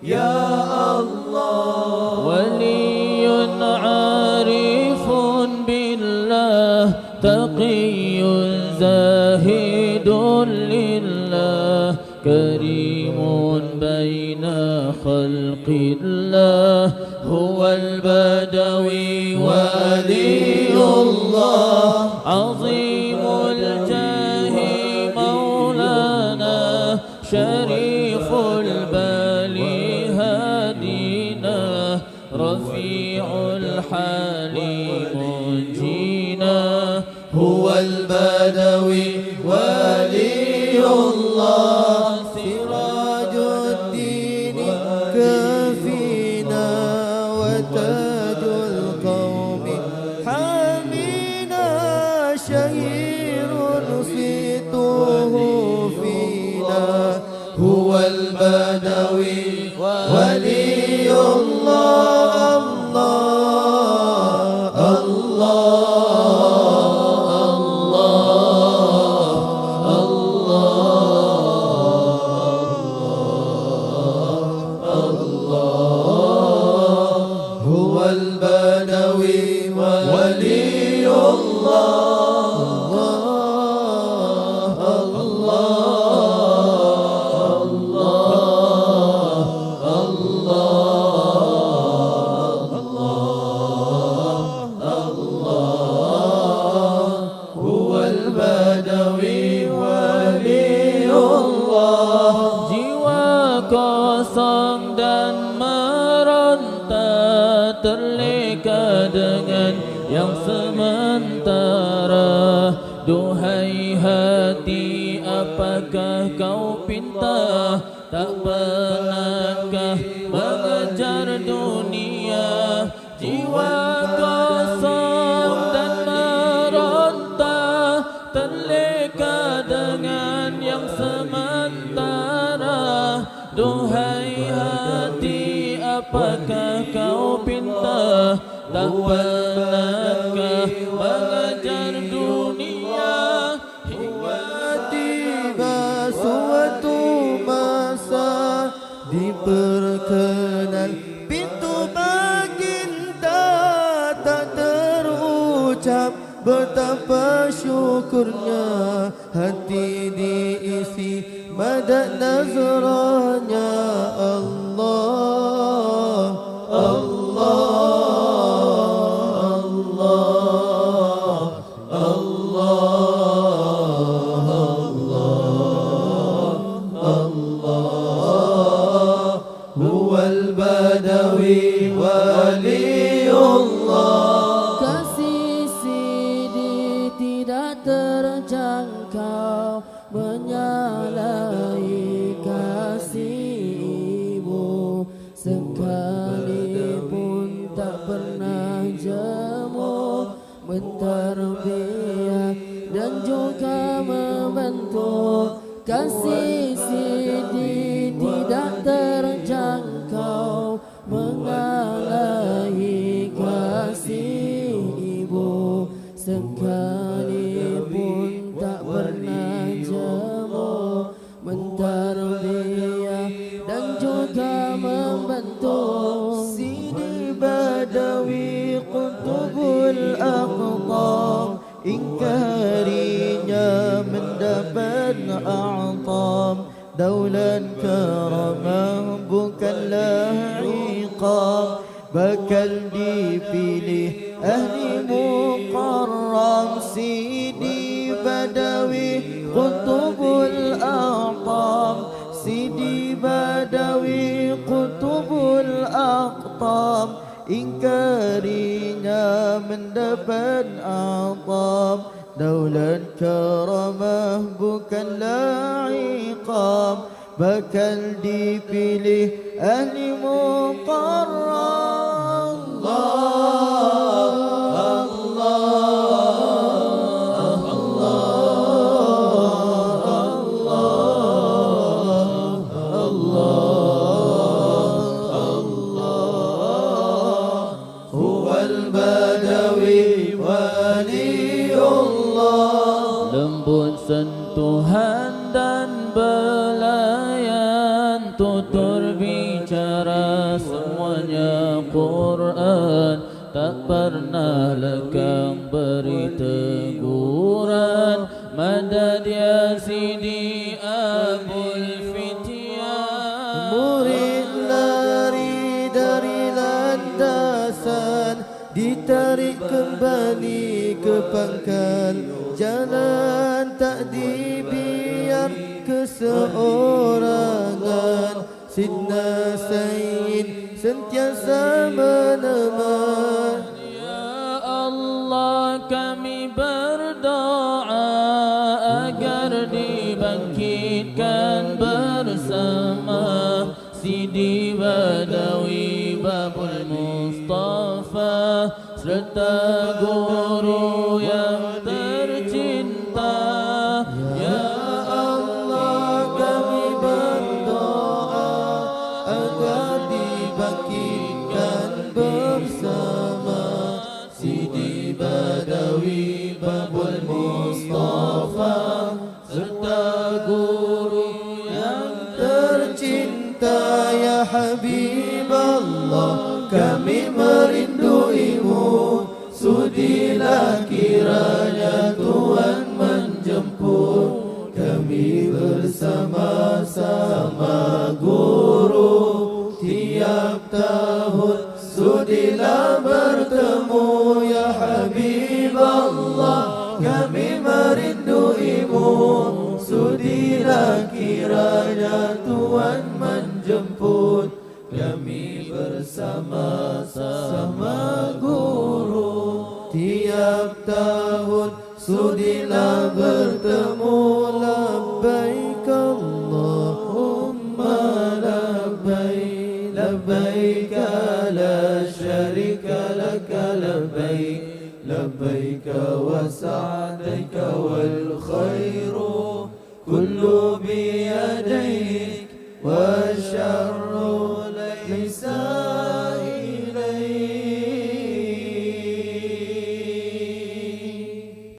Ya Allah ولي عارف بالله تقي زاهد لله كريم بين خلق الله هو البدوي ولي الله. عظيم الجاه مولانا شريف البالي الحليم جينا. هو البدوي. Yang sementara Duhai hati apakah kau pinta Tak pernahkah mengejar dunia? Jiwa kosong dan meronta Terleka dengan yang sementara. Duhai hati apakah kau pinta Tak pernahkah terucap betapa syukurnya hati diisi madat nazranya Allah Allah البدوي ولي الله لولا كرم ربك لا عقاب بكى الديب أهل مقرم سيدي بدوي. قطب الأقطاب سيدي بدوي. قطب الأقطاب Ingkarinya دولا كرمه بكى karamah عقاب بكى الديب لأهل مقرب tutur bicara semuanya Quran. Tak pernah lekang beri teguran. Madad ya sidi abul Ditarik kembali ke pangkal. Jalan tak dibiar ke seorang Sidna Said sentiasa menemani. Ya Allah kami berdoa agar dibangkitkan bersama Sidi Badawi Babul Mustafa serta guru guru yang tercinta ya Habib Allah kami merinduimu sudilah kiranya Tuhan menjemput. Kami bersama-sama guru tiap tahun sudilah bertemu ya Habib Allah kami merinduimu sudilah kiranya Tuhan menjemput kami bersama-sama guru. Tiap tahun sudilah bertemu labbaik Allahumma labbaik labbaik la syarika laka labbaik labbaik wa sa'daik wal khairu كل بي